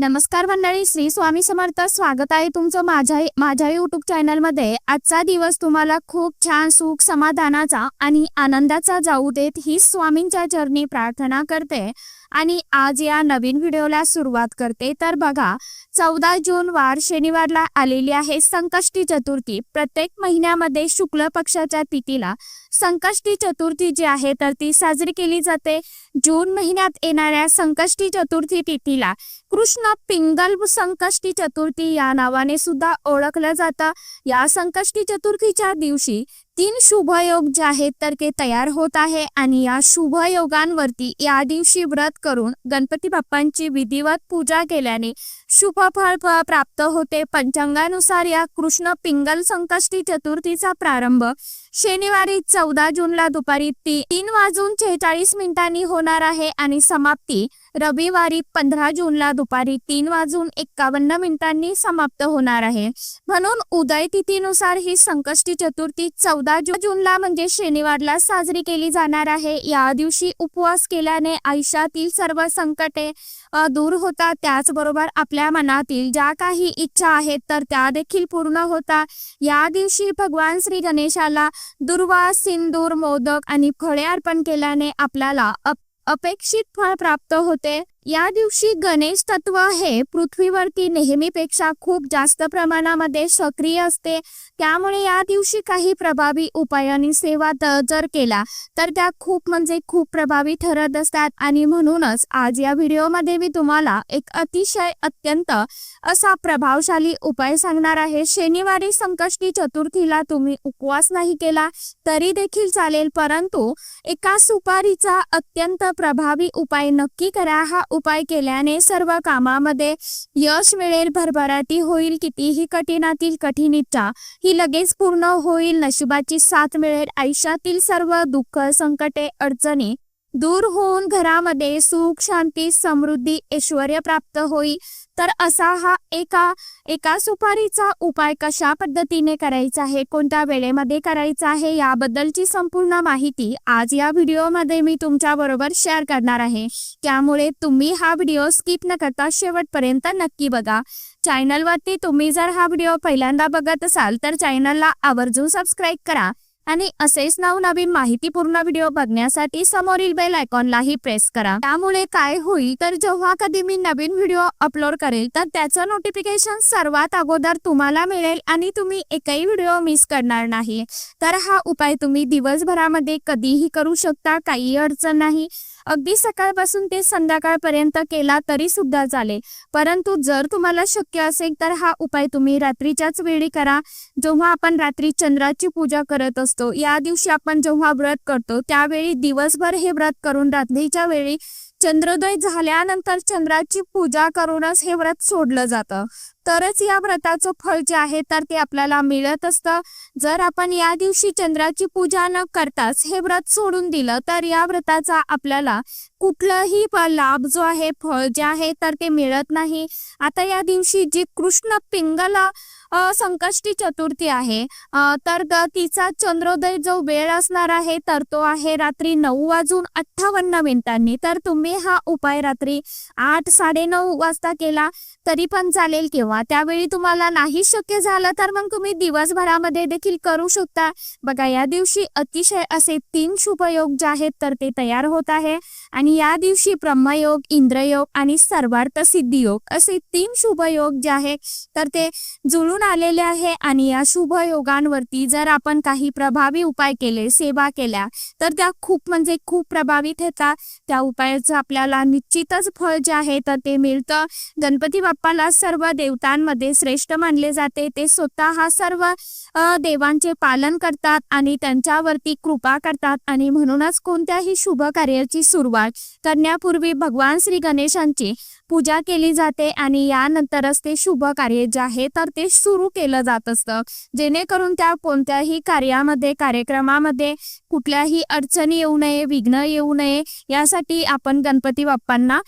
नमस्कार मंडळी श्री स्वामी समर्थ. स्वागत आहे तुमचं माझ्या माझ्या युट्यूब चॅनलमध्ये आजचा दिवस तुम्हाला खूप छान सुख समाधानाचा आणि आनंदाचा जाऊ देत ही स्वामींच्या चरणी प्रार्थना करते. आणि आज या नवीन व्हिडिओला सुरुवात करते. तर बघा चौदा जून वार शनिवारला आलेली आहे. संकष्टी चतुर्थी. प्रत्येक महिन्यामध्ये शुक्ल पक्षाच्या तिथीला संकष्टी चतुर्थी जी आहे तर ती साजरी केली जाते. जून महिन्यात येणाऱ्या संकष्टी चतुर्थी तिथीला कृष्ण पिंगल संकष्टी चतुर्थी या नावाने सुद्धा ओळखलं जातं. या संकष्टी चतुर्थीच्या दिवशी तीन शुभयोग जे आहेत तर ते तयार होत आहे आणि या शुभयोगांवरती या दिवशी व्रत करून गणपती बाप्पांची विधिवत पूजा केल्याने शुभफळ प्राप्त होते. पंचांगानुसार या कृष्ण पिंगल संकष्टी चतुर्थीचा प्रारंभ शनिवारी चौदा जूनला दुपारी ती तीन वाजून शेहेचाळीस मिनिटांनी होणार आहे आणि समाप्ती रविवारी पंधरा जूनला दुपारी तीन वाजून एक्कावन्न मिनिटांनी समाप्त होणार आहे. म्हणून उदय तिथीनुसार ही संकष्टी चतुर्थी चौदा जूनला म्हणजे शनिवारला साजरी केली जाणार आहे. या दिवशी उपवास केल्याने आयुष्यातील सर्व संकटे दूर होतात त्याचबरोबर आपल्या मनातील ज्या काही इच्छा आहेत तर त्या देखील पूर्ण होतात या दिवशी भगवान श्री गणेशाला दुर्वा सिंदूर मोदक आणि फळे अर्पण केल्याने आपल्याला अप अपेक्षित फळ प्राप्त होते. या दिवशी गणेश तत्व हे पृथ्वीवरती नेहमीपेक्षा खूप जास्त प्रमाणामध्ये सक्रिय असते. त्यामुळे या दिवशी काही प्रभावी उपायांनी सेवा जर केला तर त्या खूप म्हणजे खूप प्रभावी ठरत असतात. आणि म्हणूनच आज या व्हिडिओमध्ये मी तुम्हाला एक अतिशय अत्यंत असा प्रभावशाली उपाय सांगणार आहे. शनिवारी संकष्टी चतुर्थीला तुम्ही उपवास नाही केला तरी देखील चालेल. परंतु एका सुपारीचा अत्यंत प्रभावी उपाय नक्की करा. हा उपाय केल्याने सर्व कामामध्ये यश मिळेल भरभराटी होईल कितीही कठीणातील कठीण इच्छा ही लगेच पूर्ण होईल नशिबाची साथ मिळेल आयुष्यातील सर्व दुःख संकटे अडचणी दूर होऊन घरामध्ये सुख शांती समृद्धी ऐश्वर प्राप्त होईल. तर असा हा एका एका सुपारीचा उपाय कशा पद्धतीने करायचा आहे कोणत्या वेळेमध्ये करायचा आहे याबद्दलची संपूर्ण माहिती आज या व्हिडिओमध्ये मी तुमच्या बरोबर शेअर करणार आहे. त्यामुळे तुम्ही हा व्हिडिओ स्किप न करता शेवटपर्यंत नक्की बघा. चॅनलवरती तुम्ही जर हा व्हिडिओ पहिल्यांदा बघत असाल तर चॅनलला आवर्जून सबस्क्राईब करा. आणि असेच नवनवीन माहितीपूर्ण व्हिडिओ बघण्यासाठी समोरील बेल आयकॉनलाही प्रेस करा. त्यामुळे काय होईल तर जेव्हा कधी मी नवीन व्हिडिओ अपलोड करेल तर त्याचं नोटिफिकेशन सर्वात अगोदर तुम्हाला मिळेल आणि तुम्ही एकही व्हिडिओ मिस करणार नाही. तर हा उपाय तुम्ही दिवसभरामध्ये कधीही करू शकता काही अडचण नाही. अगदी सकाळपासून ते संध्याकाळपर्यंत केला तरी सुद्धा चालेल. परंतु जर तुम्हाला शक्य असेल तर हा उपाय तुम्ही रात्रीच्याच वेळी करा. जेव्हा आपण रात्री चंद्राची पूजा करत असतो या दिवशी आपण जेव्हा व्रत करतो त्यावेळी दिवसभर हे व्रत करून रात्रीच्या वेळी चंद्रोदय झाल्यानंतर चंद्राची पूजा करूनच हे व्रत सोडलं जातं. तरच या व्रताचं फळ जे आहे तर ते आपल्याला मिळत असतं. जर आपण या दिवशी चंद्राची पूजा न करताच हे व्रत सोडून दिलं तर या व्रताचा आपल्याला कुठलाही लाभ जो आहे फळ जे आहे तर ते मिळत नाही. आता या दिवशी जी कृष्ण पिंगला संकष्टी चतुर्थी आहे तर तिचा चंद्रोदय जो वेळ असणार आहे तर तो आहे रात्री नऊ वाजून अठ्ठावन्न मिनिटांनी. तर तुम्ही हा उपाय रात्री आठ साडेनऊ वाजता केला तरी पण चालेल किंवा त्यावेळी तुम्हाला नाही शक्य झालं तर मग तुम्ही दिवसभरामध्ये देखील करू शकता. बघा या दिवशी अतिशय असे तीन शुभयोग जे आहेत तर ते तयार होत आहे. आणि या दिवशी ब्रह्मयोग इंद्रयोग आणि सर्वार्थ सिद्धियोग असे तीन शुभयोग जे आहे तर ते जुळून आलेले आहे. आणि या शुभ योगांवरती जर आपण काही प्रभावी उपाय केले सेवा केल्या तर त्या खूप म्हणजे खूप प्रभावित होतात त्या उपायाचं आपल्याला निश्चितच फळ जे आहे तर ते मिळतं. गणपती बाप्पाला सर्व देव देवतांमध्ये श्रेष्ठ मानले जाते. ते स्वतः सर्व देवांचे पालन करतात आणि त्यांच्यावरती कृपा करतात आणि म्हणूनच कोणत्याही शुभ कार्याची सुरुवात करण्यापूर्वी भगवान श्री गणेशांची पूजा केली जाते आणि यानंतरच ते शुभ कार्य जे आहे तर ते सुरू केलं जात असतं. जेणेकरून त्या कोणत्याही कार्यामध्ये कार्यक्रमामध्ये कुठल्याही अडचणी येऊ नये विघ्न येऊ नये यासाठी आपण गणपती बाप्पांना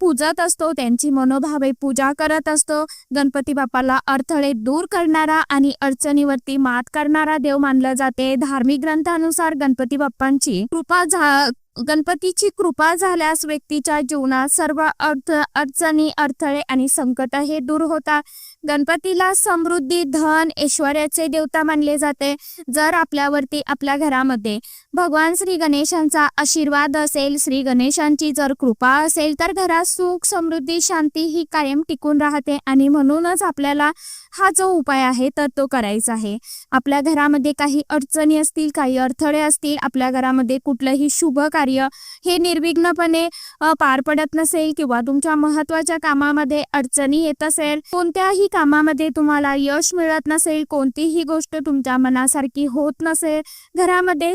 पूजत असतो. त्यांची मनोभावे पूजा करत असतो. गणपती बाप्पाला अडथळे दूर करणारा आणि अडचणीवरती मात करणारा देव मानला जाते. धार्मिक ग्रंथानुसार गणपती बाप्पांची कृपा झा गणपतीची कृपा झाल्यास व्यक्तीच्या जीवनात सर्व अर्थ अडचणी अडथळे आणि संकट हे दूर होतात. गणपतीला समृद्धी धन ऐश्वर्याचे देवता मानले जाते. जर आपल्यावरती आपल्या घरामध्ये भगवान श्री गणेशांचा आशीर्वाद असेल श्री गणेशांची जर कृपा असेल तर घरात सुख समृद्धी शांती ही कायम टिकून राहते आणि म्हणूनच आपल्याला हा जो उपाय आहे तर तो करायचा आहे. आपल्या घरामध्ये काही अडचणी असतील काही अडथळे असतील आपल्या घरामध्ये कुठलंही शुभ कार्य हे निर्विघ्नपणे पार पडत नसेल किंवा तुमच्या महत्त्वाच्या कामामध्ये अडचणी येत असेल कोणत्याही कामामध्ये तुम्हाला यश मिळत नसेल कोणतीही गोष्ट तुमच्या मनासारखी होत नसेल घरामध्ये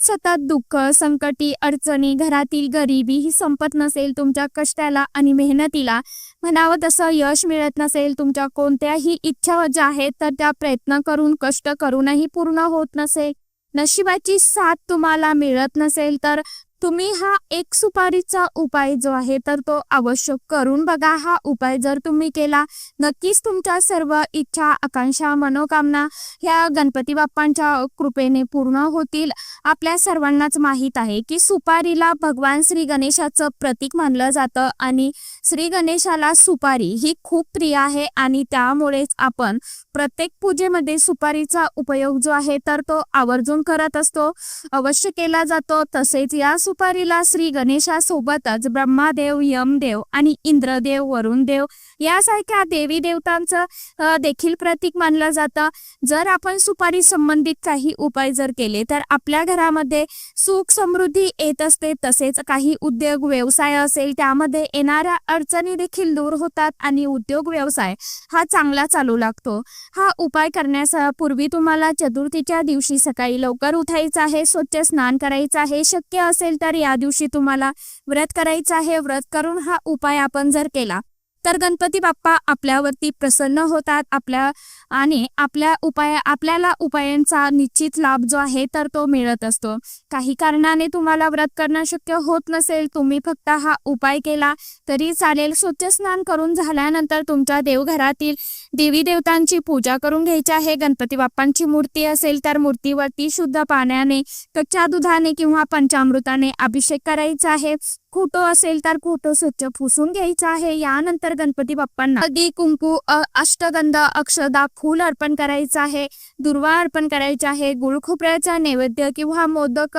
सतत दुःख संकटी अडचणी घरातील गरिबी ही संपत नसेल तुमच्या कष्टाला आणि मेहनतीला. म्हणावं तसं यश मिळत नसेल तुमच्या कोणत्याही इच्छा ज्या आहेत तर त्या प्रयत्न करून कष्ट करूनही पूर्ण होत नसेल नशिबाची साथ तुम्हाला मिळत नसेल तर तुम्ही हा एक सुपारीचा उपाय जो आहे तर तो आवश्यक करून बघा. हा उपाय जर तुम्ही केला नक्कीच तुमच्या सर्व इच्छा आकांक्षा मनोकामना ह्या गणपती बाप्पांच्या कृपेने पूर्ण होतील. आपल्या सर्वांनाच माहीत आहे की सुपारीला भगवान श्री गणेशाचं प्रतीक मानलं जातं आणि श्री गणेशाला सुपारी ही खूप प्रिय आहे आणि त्यामुळेच आपण प्रत्येक पूजेमध्ये सुपारीचा उपयोग जो आहे तर तो आवर्जून करत असतो. अवश्य केला जातो. तसेच या दुपारीला श्री गणेशासोबतच ब्रह्मादेव यमदेव आणि इंद्रदेव वरुणदेव यासारख्या देवी देवतांचं देखील प्रतीक मानलं जातं. जर आपण सुपारी संबंधित काही उपाय जर केले तर आपल्या घरामध्ये सुख समृद्धी येत असते तसेच काही उद्योग व्यवसाय असेल त्यामध्ये येणाऱ्या अडचणी देखील दूर होतात आणि उद्योग व्यवसाय हा चांगला चालू लागतो. हा उपाय करण्यास पूर्वी तुम्हाला चतुर्थीच्या दिवशी सकाळी लवकर उठायचं आहे स्वच्छ स्नान करायचं आहे शक्य असेल तर या दिवशी तुम्हाला व्रत करायचं आहे. व्रत करून हा उपाय आपण जर केला तर गणपती बाप्पा आपल्यावरती प्रसन्न होतात. आपल्या आणि आपल्या उपाय आपल्याला उपायांचा निश्चित लाभ जो आहे तर तो मिळत असतो. काही कारणाने तुम्हाला व्रत करणं शक्य होत नसेल तुम्ही फक्त हा उपाय केला तरी चालेल. स्वच्छ स्नान करून झाल्यानंतर तुमच्या देवघरातील देवी देवतांची पूजा करून घ्यायची आहे. गणपती बाप्पांची मूर्ती असेल तर मूर्तीवरती शुद्ध पाण्याने कच्च्या दुधाने किंवा पंचामृताने अभिषेक करायचा आहे. खोटं असेल तर खोटं स्वच्छ पुसून घ्यायचं आहे. यानंतर गणपती बाप्पांना हळदी कुंकू अष्टगंध अक्षदा फूल अर्पण करायचं आहे. दुर्वा अर्पण करायचा आहे. गुळ खोबऱ्याचा नैवेद्य किंवा मोदक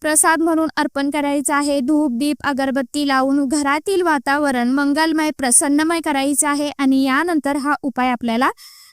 प्रसाद म्हणून अर्पण करायचा आहे. धूप दीप अगरबत्ती लावून घरातील वातावरण मंगलमय प्रसन्नमय करायचं आहे. आणि यानंतर हा उपाय आपल्याला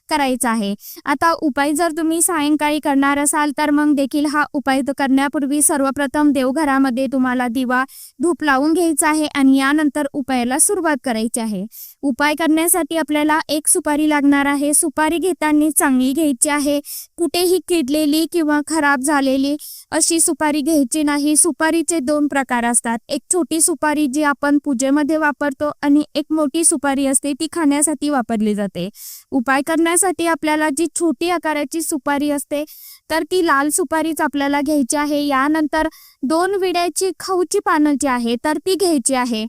करायचा आहे. आता उपाय जर तुम्ही सायंकाळी करणार असाल तर मग देखील हा उपाय करण्यापूर्वी सर्वप्रथम देवघरामध्ये तुम्हाला दिवा धूप लावून घ्यायचा आहे आणि यानंतर उपायाला सुरुवात करायची आहे. उपाय करण्यासाठी आपल्याला एक सुपारी लागणार आहे. सुपारी घेताना चांगली घ्यायची आहे. कुठेही किडलेली किंवा खराब झालेली अशी सुपारी घ्यायची नाही. सुपारीचे दोन प्रकार असतात. एक छोटी सुपारी जी आपण पूजेमध्ये वापरतो आणि एक मोठी सुपारी असते ती खाण्यासाठी वापरली जाते. उपाय करण्यासाठी आपल्याला जी छोटी आकाराची सुपारी असते तर ती लाल सुपारीच आपल्याला घ्यायची आहे. यानंतर दोन विड्याची खाऊची पानं जी आहे तर ती घ्यायची आहे.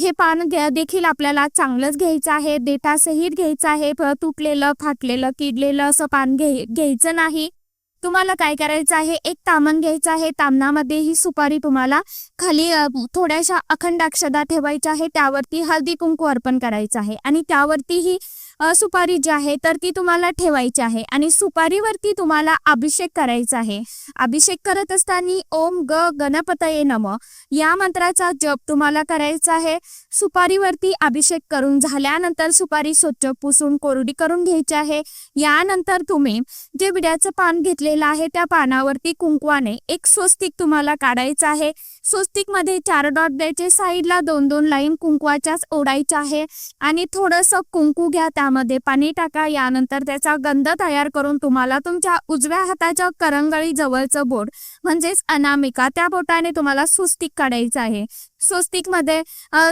हे पान देखील आपल्याला चांगलंच घ्यायचं आहे. देठासहित घ्यायचं आहे तुटलेलं फाटलेलं किडलेलं असं पान घे घ्यायचं नाही. तुम्हाला काय करायचं आहे? एक तामण घ्यायचं आहे. तामणामध्ये ही सुपारी तुम्हाला खाली थोड्याशा अखंड अक्षदा ठेवायच्या आहे त्यावरती हळदी कुंकू अर्पण करायचं आहे. आणि त्यावरती ही सुपारी जी आहे तर ती तुम्हाला ठेवायची आहे आणि सुपारीवरती तुम्हाला अभिषेक करायचा आहे. अभिषेक करत असताना ओम ग गणपतये नम या मंत्राचा जप तुम्हाला करायचा आहे. सुपारीवरती अभिषेक करून झाल्यानंतर सुपारी स्वच्छ पुसून कोरडी करून घ्यायची आहे. यानंतर तुम्ही जे विड्याचं पान घेतलेलं आहे त्या पानावरती कुंकवाने एक स्वस्तिक तुम्हाला काढायचं आहे. स्वस्तिकमध्ये चार डॉट द्यायचे साईडला दोन दोन लाईन कुंकवाच्याच ओढायच्या आहे. आणि थोडंसं कुंकू घ्या त्यामध्ये पाणी टाका यानंतर त्याचा गंध तयार करून तुम्हाला तुमच्या उजव्या हाताच्या करंगळी जवळचं बोट म्हणजेच अनामिका त्या बोटाने तुम्हाला स्वस्तिक काढायचं आहे. स्वस्तिकमध्ये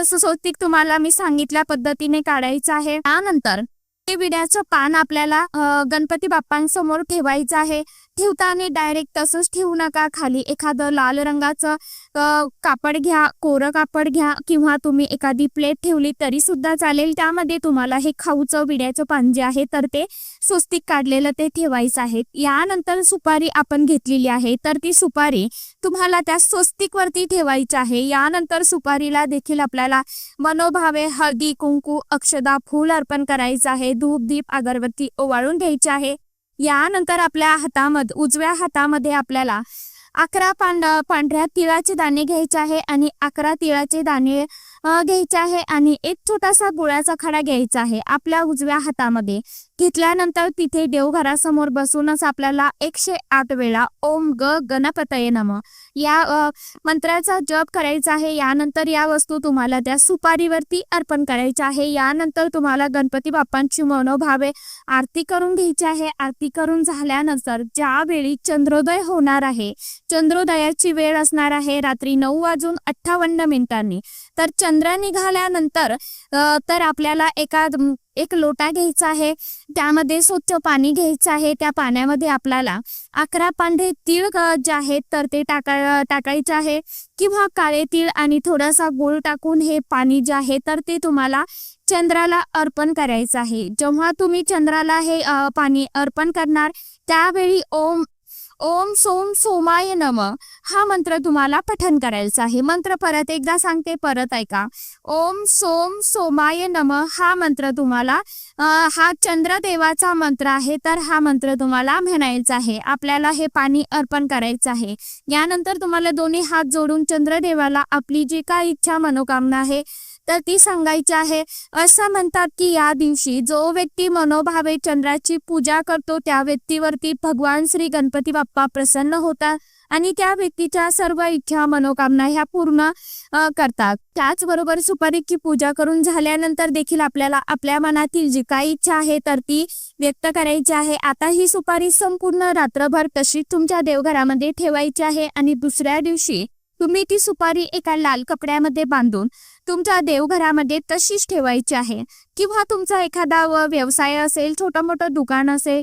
स्वस्तिक तुम्हाला मी सांगितल्या पद्धतीने काढायचं आहे. त्यानंतर ते विड्याचं पान आपल्याला गणपती बाप्पांसमोर ठेवायचं आहे. ठेवताना डायरेक्ट तसंच ठेवू नका. खाली एखादं लाल रंगाचं कापड घ्या कोरं कापड घ्या किंवा तुम्ही एखादी प्लेट ठेवली तरी सुद्धा चालेल. त्यामध्ये तुम्हाला हे खाऊचं विड्याचं पान जे आहे तर ते स्वस्तिक काढलेलं ते ठेवायचं आहे. यानंतर सुपारी आपण घेतलेली आहे तर ती सुपारी तुम्हाला त्या स्वस्तिकवरती ठेवायची आहे. यानंतर सुपारीला देखील आपल्याला मनोभावे हळदी कुंकू अक्षदा फूल अर्पण करायचं आहे. धूप दीप अगरबत्ती ओवाळून घ्यायची आहे. यानंतर आपल्या हातामध्ये उजव्या हातामध्ये आपल्याला अकरा पांढ पांढऱ्या तिळाचे दाणे घ्यायचे आहे आणि अकरा तिळाचे दाणे घ्यायचे आहे आणि एक छोटासा गुळाचा खडा घ्यायचा आहे आपल्या उजव्या हातामध्ये. घेतल्यानंतर तिथे देवघरासमोर बसूनच आपल्याला एकशे आठ वेळा ओम ग गणपतये नम. या मंत्राचा जप करायचा आहे. यानंतर या वस्तू तुम्हाला त्या सुपारीवरती अर्पण करायच्या आहे. यानंतर तुम्हाला गणपती बाप्पांची मनोभावे आरती करून घ्यायची आहे. आरती करून झाल्यानंतर ज्यावेळी चंद्रोदय होणार आहे चंद्रोदयाची वेळ असणार आहे रात्री नऊ वाजून अठ्ठावन्न मिनिटांनी. तर चंद्र निघाल्यानंतर तर आपल्याला एका एक लोटा घ्यायचा आहे त्यामध्ये स्वच्छ पाणी घ्यायचं आहे त्या पाण्यामध्ये आपल्याला अकरा पांढरे तीळ जे आहेत तर ते टाका टाकायचे आहे किंवा काळे तीळ आणि थोडासा गुळ टाकून हे पाणी जे आहे तर ते तुम्हाला चंद्राला अर्पण करायचं आहे. जेव्हा तुम्ही चंद्राला हे पाणी अर्पण करणार त्यावेळी ओम ओम सोम सोमाय नम. हा मंत्र तुम्हाला पठन करायचा आहे. मंत्र परत एकदा सांगते परत ऐका. ओम सोम सोमाय नम. हा मंत्र तुम्हाला हा चंद्रदेवाचा मंत्र आहे तर हा मंत्र तुम्हाला म्हणायचा आहे. आपल्याला हे पाणी अर्पण करायचं आहे. यानंतर तुम्हाला दोन्ही हात जोडून चंद्रदेवाला आपली जी काय इच्छा मनोकामना आहे तर ती सांगायची आहे असं म्हणतात की या दिवशी जो व्यक्ती मनोभावे चंद्राची पूजा करतो त्या व्यक्तीवरती भगवान श्री गणपती बाप्पा प्रसन्न होतात आणि त्या व्यक्तीच्या सर्व इच्छा मनोकामना ह्या पूर्ण करतात. त्याचबरोबर सुपारीची पूजा करून झाल्यानंतर देखील आपल्याला आपल्या मनातील जी काही इच्छा आहे तर ती व्यक्त करायची आहे. आता ही सुपारी संपूर्ण रात्रभर तशीच तुमच्या देवघरामध्ये ठेवायची आहे आणि दुसऱ्या दिवशी तुम्ही ती सुपारी एका लाल कपड्यामध्ये बांधून तुमच्या देवघरामध्ये तशीच ठेवायची आहे. किंवा तुमचा एखादा व्यवसाय असेल छोटं मोठं दुकान असेल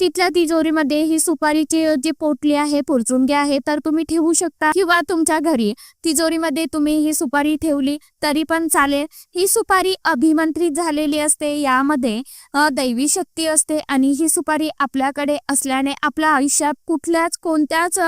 तिथल्या तिजोरीमध्ये ही सुपारीची जी पोटली आहे पुरचुंगी आहे तर तुम्ही ठेवू शकता. किंवा तुमच्या घरी तिजोरीमध्ये तुम्ही ही सुपारी ठेवली तरी पण चालेल. ही सुपारी अभिमंत्रित झालेली असते यामध्ये दैवी शक्ती असते आणि ही सुपारी आपल्याकडे असल्याने आपल्या आयुष्यात कुठल्याच कोणत्याच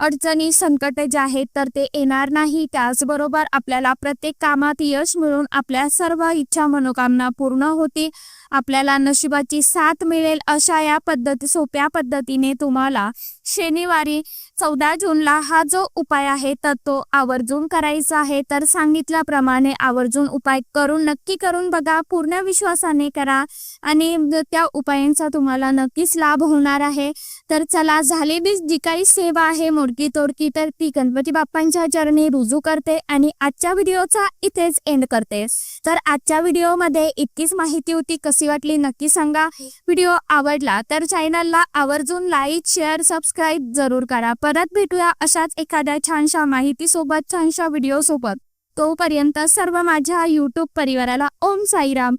अडचणी संकट जे आहेत तर ते येणार नाही. त्याचबरोबर आपल्याला प्रत्येक कामात यश मिळून आपल्या सर्व इच्छा मनोकामना पूर्ण होती. आपल्याला नशिबाची साथ मिळेल अशा या पद्धती सोप्या पद्धतीने तुम्हाला शनिवारी चौदा जूनला हा जो उपाय आहे तर तो आवर्जून करायचा आहे. तर सांगितल्याप्रमाणे आवर्जून उपाय करून नक्की करून बघा. पूर्ण विश्वासाने करा. आणि त्या उपायांचा तुम्हाला नक्कीच लाभ होणार आहे. तर चला झालेली जी काही सेवा आहे मोडकी तोडकी तर ती गणपती बाप्पांच्या चरणी रुजू करते आणि आजच्या व्हिडिओचा इथेच एंड करते. तर आजच्या व्हिडिओमध्ये इतकीच माहिती होती कशी वाटली नक्की सांगा. व्हिडिओ आवडला तर चॅनलला आवर्जून लाईक शेअर सबस्क्राईब जरूर करा. परत भेटूया अशाच एखाद्या छानशा माहितीसोबत छानशा व्हिडिओ सोबत तोपर्यंत सर्व माझ्या युट्यूब परिवाराला ओम साईराम.